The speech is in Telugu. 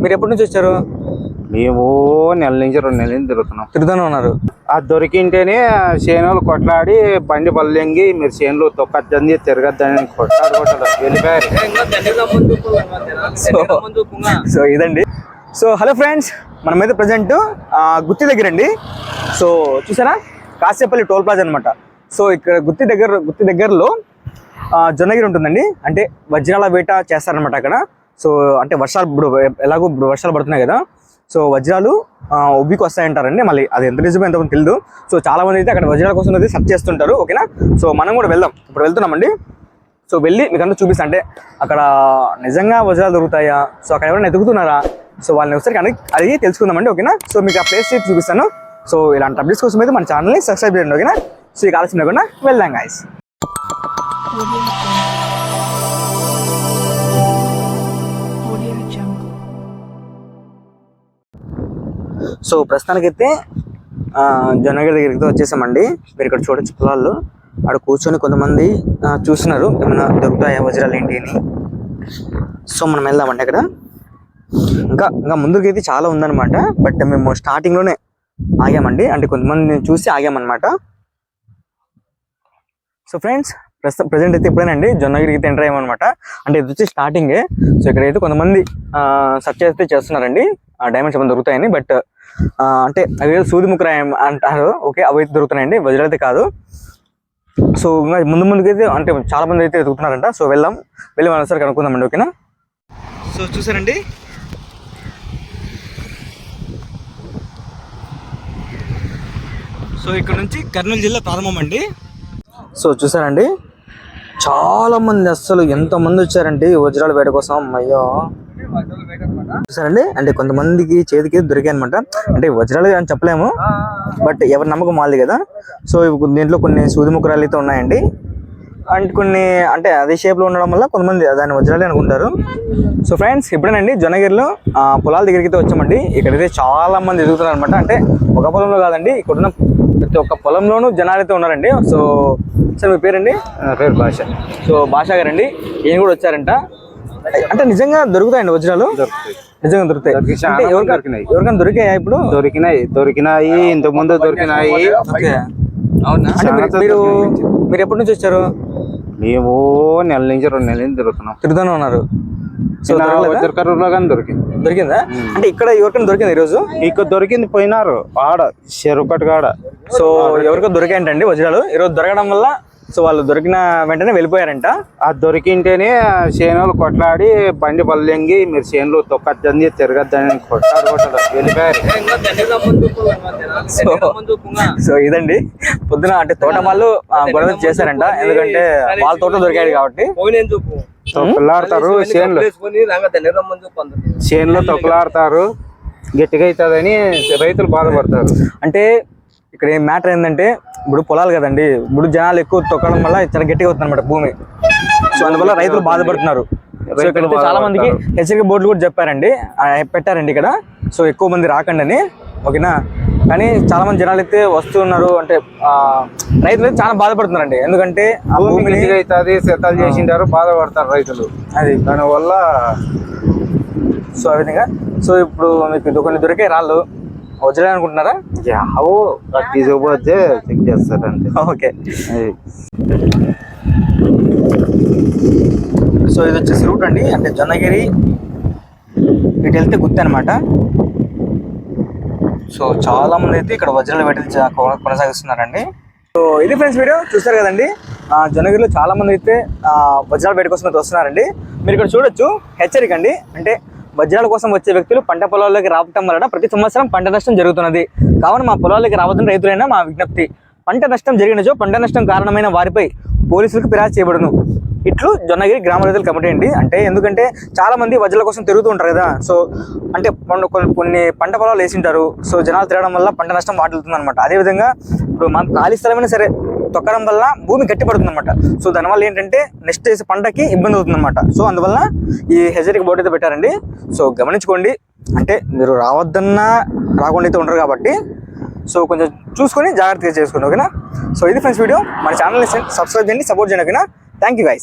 మీరు ఎప్పటి నుంచి వచ్చారు? మేము నెల నుంచి రెండు నెలల నుంచి తిరుగుతున్నాం. తిరుగుతూనే ఉన్నారు. అది దొరికింటేనే చేనులు కొట్లాడి బండి బల్లెంగి మీరు చేనులు తొక్కద్దని తిరగద్దని కొట్లాడు కొట్టాడు వెళ్ళిపోయారు. సో సో ఇదండి. సో హలో ఫ్రెండ్స్ మనమైతే ప్రజెంట్ గుత్తి దగ్గర అండి. సో చూసారా? కాసేపల్లి టోల్ ప్లాజా అనమాట సో ఇక్కడ గుత్తి దగ్గర గుత్తి దగ్గరలో జొన్నగిరి ఉంటుందండి. అంటే వజ్రాల వేట చేస్తారనమాట అక్కడ. సో అంటే వర్షాలు ఇప్పుడు ఎలాగో ఇప్పుడు వర్షాలు పడుతున్నాయి కదా సో వజ్రాలు ఆ, ఉబ్బికి వస్తాయంటారండి. మళ్ళీ అది ఎంత నిజమో ఎంత తెలియదు సో చాలా మంది అయితే అక్కడ వజ్రాల కోసం అయితే సెర్చ్ చేస్తుంటారు ఓకేనా? సో మనం కూడా వెళ్దాం. ఇప్పుడు వెళ్తున్నామండి. సో వెళ్ళి మీకు అంతా చూపిస్తా. అంటే అక్కడ నిజంగా వజ్రాలు దొరుకుతాయా? సో అక్కడ ఎవరైనా ఎదుగుతున్నారా? సో వాళ్ళని ఒకసారి అడిగి అడిగి తెలుసుకుందామండి ఓకేనా? సో మీకు ఆ ప్లేస్ చేసి చూపిస్తాను. సో ఇలాంటి అప్డేట్స్ కోసం అయితే మన ఛానల్ని సబ్స్క్రైబ్ చేయండి ఓకేనా? సో ఇక ఆలస్యం లేకుండా వెళ్దాం గాయస్ సో ప్రస్తుతానికైతే ఆ, జొన్నగిరి దగ్గరికి వచ్చేసామండి. మీరు ఇక్కడ చూడొచ్చు పొలాల్లో. అక్కడ కూర్చొని కొంతమంది చూస్తున్నారు. ఏమైనా దొరుకుతాయా వజ్రాలు ఏంటి అని. సో మనం వెళ్దామండి అక్కడ. ఇంకా ఇంకా ముందుకైతే చాలా ఉందన్నమాట. బట్ మేము స్టార్టింగ్లోనే ఆగామండి. అంటే కొంతమంది చూసి ఆగామన్నమాట. సో ఫ్రెండ్స్ ప్రస్తుతం ప్రజెంట్ అయితే ఎప్పుడైనా జొన్నగిరికి అయితే ఎంటర్ అయ్యామన్నమాట. అంటే ఇది వచ్చి స్టార్టింగే. సో ఇక్కడైతే కొంతమంది సర్చ్ అయితే చేస్తున్నారండి. డైమండ్స్ ఏమైనా దొరుకుతాయని బట్ అంటే అవి సూది ముక్కర అంటారు. ఓకే అవి అయితే దొరుకుతున్నాయండి. వజ్రాలు అయితే కాదు. సో ఇంకా ముందు ముందుకైతే అంటే చాలా మంది అయితే ఎదుగుతున్నారంట సో వెళ్దాం. వెళ్ళి మనం ఒకసారి కనుక్కుందామండి ఓకేనా సో చూసారండి? సో ఇక్కడ నుంచి కర్నూలు జిల్లా ప్రారంభం అండి. సో చూసారండి? చాలా మంది అస్సలు ఎంత మంది వచ్చారంటే ఈ వజ్రాల వేట కోసం? అయ్యో. చూసారండి? అంటే కొంతమందికి చేతికి దొరికాయి అనమాట అంటే వజ్రాలు అని చెప్పలేము. బట్ ఎవరి నమ్మకం వాళ్ళది కదా. సో ఇవి దీంట్లో కొన్ని సూది ముక్కరాలు అయితే ఉన్నాయండి. అండ్ కొన్ని అంటే అదే షేప్లో ఉండడం వల్ల కొంతమంది దాన్ని వజ్రాలే అనుకుంటారు. సో ఫ్రెండ్స్ ఇప్పుడేనండి జొన్నగిరిలో ఆ, పొలాల దగ్గరికి అయితే వచ్చామండి. ఇక్కడైతే చాలా మంది ఎదుగుతున్నారు అనమాట అంటే ఒక పొలంలో కాదండి ఇక్కడ ఉన్న ప్రతి ఒక్క పొలంలోనూ జనాలు అయితే ఉన్నారండి. సో సార్ మీ పేరండి? నా పేరు భాష సో భాషా గారండి. ఈయన కూడా వచ్చారంట. అంటే నిజంగా దొరుకుతాయండి వజ్రాలు? దొరుకుతాయి. నిజంగా దొరుకుతాయి. ఎవరికైనా దొరికాయా ఇప్పుడు? దొరికినాయి దొరికినాయి. ఇంతకు ముందు దొరికినాయి. మీరు- మీరు ఎప్పటి నుంచి వచ్చారు? మేము నెల నుంచి రెండు నెలల నుంచి తిరుగుతున్నాం. తిరుగుతూనే ఉన్నారు. కానీ దొరికింది. దొరికిందా? అంటే ఇక్కడ ఎవరికైనా దొరికింది ఈరోజు? ఇక్కడ దొరికింది పోయినారు. ఆడ చెరుకటి కాడ సో ఎవరికో దొరికాయంటండి వజ్రాలు. ఈరోజు దొరకడం వల్ల సో వాళ్ళు దొరికిన వెంటనే వెళ్ళిపోయారంట. అది దొరికింటేనే చేనులు కొట్లాడి బండి బల్లెంగి మీరు చేనులు తొక్కద్దని తిరగద్దని కొట్టాడు వెళ్ళిపోయారు. సో ఇదండి. పొద్దున అంటే తోట వాళ్ళు ఆ, గొడవ చేశారంట. ఎందుకంటే వాళ్ళ తోట దొరికాడు కాబట్టి. తొక్కలాడతారు చేనులు. చేనులో తొక్కలాడతారు. గట్టిగా అవుతుందని రైతులు బాధపడతారు. అంటే ఇక్కడ ఏం మ్యాటర్ ఏంటంటే ఇప్పుడు పొలాలు కదండి ఇప్పుడు జనాలు ఎక్కువ తొక్కడం వల్ల చాలా గట్టిగా అవుతుంది అనమాట భూమి. సో అందువల్ల రైతులు బాధపడుతున్నారు. సో ఇక్కడ అయితే చాలా మందికి హెచ్చరిక బోర్డులు కూడా చెప్పారండి. పెట్టారండి ఇక్కడ. సో ఎక్కువ మంది రాకండి అని. ఓకేనా? కానీ చాలా మంది జనాలు అయితే వస్తున్నారు అంటే ఆ, రైతులు అయితే చాలా బాధపడుతున్నారండి. ఎందుకంటే అవుతుంది చేసింటారు బాధపడతారు రైతులు. అది. దానివల్ల సో ఆ విధంగా. సో ఇప్పుడు మీకు కొన్ని దొరికే రాళ్ళు. వజ్రాలు అనుకుంటున్నారా యావో తీసుకుపోతే చెక్ చేస్తారు అంతే ఓకే. సో ఇది వచ్చేసి రూట్ అండి. అంటే జొన్నగిరి ఇటు వెళ్తే గుత్తి అనమాట సో చాలా మంది అయితే ఇక్కడ వజ్రాలు పెట్టి కొనసాగిస్తున్నారండి. సో ఇది ఫ్రెండ్స్ వీడియో చూస్తారు కదండి. ఆ, జొన్నగిరిలో చాలా మంది అయితే వజ్రాల వేట కోసం వస్తున్నారండి. మీరు ఇక్కడ చూడొచ్చు హెచ్చరిక అండి. అంటే వజ్రాల కోసం వచ్చే వ్యక్తులు పంట పొలాల్లోకి రావటం వలన ప్రతి సంవత్సరం పంట నష్టం జరుగుతున్నది. కావున మా పొలాల్లోకి రావద్దని రైతులైనా మా విజ్ఞప్తి. పంట నష్టం జరిగినచో పంట నష్టం కారణమైన వారిపై పోలీసులకు ఫిర్యాదు చేయబడును. ఇట్లు జొన్నగిరి గ్రామ రైతుల కమిటీ అండి. అంటే ఎందుకంటే చాలా మంది వజ్రాల కోసం తిరుగుతూ ఉంటారు కదా. సో అంటే కొన్ని పంట పొలాలు వేసింటారు సో జనాలు తిరగడం వల్ల పంట నష్టం వాటిల్తుంది అనమాట అదేవిధంగా ఇప్పుడు మన ఖాళీ స్థలమైనా సరే తొక్కడం వల్ల భూమి గట్టిపడుతుంది అనమాట సో దానివల్ల ఏంటంటే నెక్స్ట్ వేసే పంటకి ఇబ్బంది అవుతుంది అనమాట సో అందువల్ల ఈ హెజరిక్ బోర్డు అయితే పెట్టారండి. సో గమనించుకోండి. అంటే మీరు రావద్దన్నా రాకుండా అయితే ఉండరు కాబట్టి సో కొంచెం చూసుకొని జాగ్రత్తగా చేసుకోండి ఓకేనా? సో ఇది ఫ్రెండ్స్ వీడియో. మన ఛానల్ని సబ్స్క్రైబ్ చేయండి సపోర్ట్ చేయండి ఓకేనా? Thank you guys